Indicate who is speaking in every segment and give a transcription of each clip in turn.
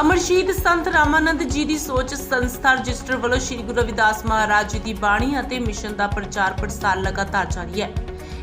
Speaker 1: ਅਮਰਸ਼ੀਦ ਸੰਤ ਰਾਮਾਨੰਦ ਜੀ ਦੀ ਸੋਚ ਸੰਸਥਾ ਰਜਿਸਟਰ ਵੱਲੋਂ ਸ੍ਰੀ ਗੁਰੂ ਰਵਿਦਾਸ ਮਹਾਰਾਜ ਜੀ ਦੀ ਬਾਣੀ ਅਤੇ ਮਿਸ਼ਨ ਦਾ ਪ੍ਰਚਾਰ ਪ੍ਰਸਾਰ ਲਗਾਤਾਰ ਜਾਰੀ ਹੈ।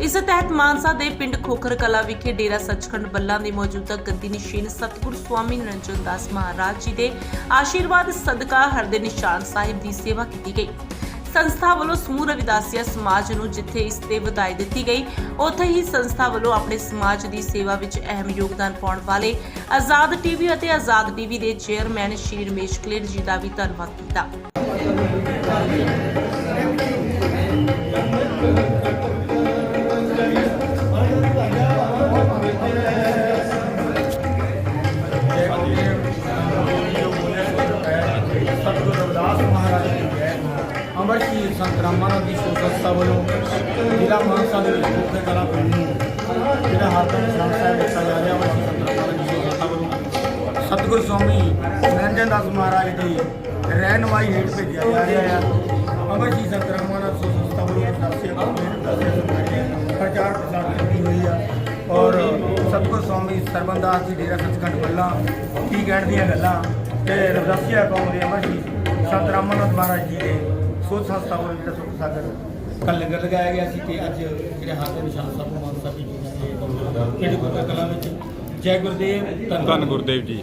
Speaker 1: ਇਸ ਤਹਿਤ ਮਾਨਸਾ ਦੇ ਪਿੰਡ ਖੋਖਰ ਕਲਾ ਵਿਖੇ ਡੇਰਾ ਸੱਚਖੰਡ ਬੱਲਾ ਦੇ ਮੌਜੂਦਾ ਗੱਦੀ ਨਿਸ਼ੀਨ ਸਤਿਗੁਰ ਸਵਾਮੀ ਨਿਰੰਜਨ ਦਾਸ ਮਹਾਰਾਜ ਜੀ ਦੇ ਆਸ਼ੀਰਵਾਦ ਸਦਕਾ ਹਰਦੇ ਨਿਸ਼ਾਨ ਸਾਹਿਬ ਦੀ ਸੇਵਾ ਕੀਤੀ ਗਈ। ਸੰਸਥਾ ਵੱਲੋਂ ਸਮੂਹ ਰਵਿਦਾਸੀਆ ਸਮਾਜ ਨੂੰ ਜਿੱਥੇ ਇਸ ਤੇ ਵਧਾਈ ਦਿੱਤੀ ਗਈ, ਉੱਥੇ ਹੀ ਸੰਸਥਾ ਵੱਲੋਂ ਆਪਣੇ ਸਮਾਜ ਦੀ ਸੇਵਾ ਵਿੱਚ ਅਹਿਮ ਯੋਗਦਾਨ ਪਾਉਣ ਵਾਲੇ ਆਜ਼ਾਦ ਟੀਵੀ ਅਤੇ ਆਜ਼ਾਦ ਟੀਵੀ ਦੇ ਚੇਅਰਮੈਨ ਸ਼੍ਰੀ ਰਮੇਸ਼ ਕਲੇਰ ਜੀ ਦਾ ਵੀ ਧੰਨਵਾਦ ਕੀਤਾ।
Speaker 2: ਅਮਰ ਸੰਤ ਰਾਮਾਨੰਦ ਜੀ ਸ਼ੋਕ ਸੰਸਥਾ ਵੱਲੋਂ ਜ਼ਿਲ੍ਹਾ ਮਾਨਸਾ ਦੇ ਵਿੱਚ ਮੁੱਖ ਕਲਾ ਪਿੰਡ ਨੂੰ ਜਿਹੜਾ ਹਰ ਤੋਂ ਨਿਸ਼ਾਨ ਸਾਹਿਬ ਦਿੱਤਾ ਜਾ ਰਿਹਾ ਵਾ ਸੰਤ ਰਾਮਾਨੰਦ ਦੀ ਸ਼ੋਕ ਸੰਸਥਾ ਵੱਲੋਂ ਸਤਿਗੁਰੂ ਸਵਾਮੀ ਨਿਰੰਜਨ ਦਾਸ ਮਹਾਰਾਜ ਦੀ ਰਹਿਨਮਾਈ ਹੇਠ ਭੇਜਿਆ ਜਾ ਰਿਹਾ ਹੈ ਅਮਰਜੀਤ ਸੰਤ ਰਾਮਾਨੰਦ ਸ਼ੋਕ ਸੰਸਥਾ ਵੱਲੋਂ ਦਾਸੇ ਪ੍ਰਚਾਰ ਪ੍ਰਸਾਰ ਕੀਤੀ ਹੋਈ ਆ। ਔਰ ਸਤਿਗੁਰੂ ਸਵਾਮੀ ਸਰਬੰਦਾਸ ਜੀ ਡੇਰਾ ਸੱਚਖੰਡ ਬੱਲਾ ਕੀ ਕਹਿਣ ਦੀਆਂ ਗੱਲਾਂ ਤੇ ਰਵਦਾਸੀਆ ਕੌਮ ਦੇ ਅਮਰਜੀਤ ਸੰਤ ਰਾਮਾਨੰਦ ਮਹਾਰਾਜ ਜੀ ਦੇ ਸੋਚ ਸੰਸਥਾ ਵੱਲੋਂ ਜਿਹੜਾ ਸੁਖ ਸਾਗਰ ਕੱਲ ਲੰਗਰ ਲਗਾਇਆ ਗਿਆ ਸੀ ਤੇ ਅੱਜ ਜਿਹੜੇ ਹਾਥ ਦੇ ਨਿਸ਼ਾਨ ਸਾਹਿਬ ਨੂੰ ਮਾਨਸਾ ਜੀ ਦੇ ਕਿਹੜੇ ਗੁਰਦਾ ਕਲਾ ਵਿੱਚ? ਜੈ ਗੁਰਦੇਵ
Speaker 3: ਧੰਨ ਗੁਰਦੇਵ ਜੀ।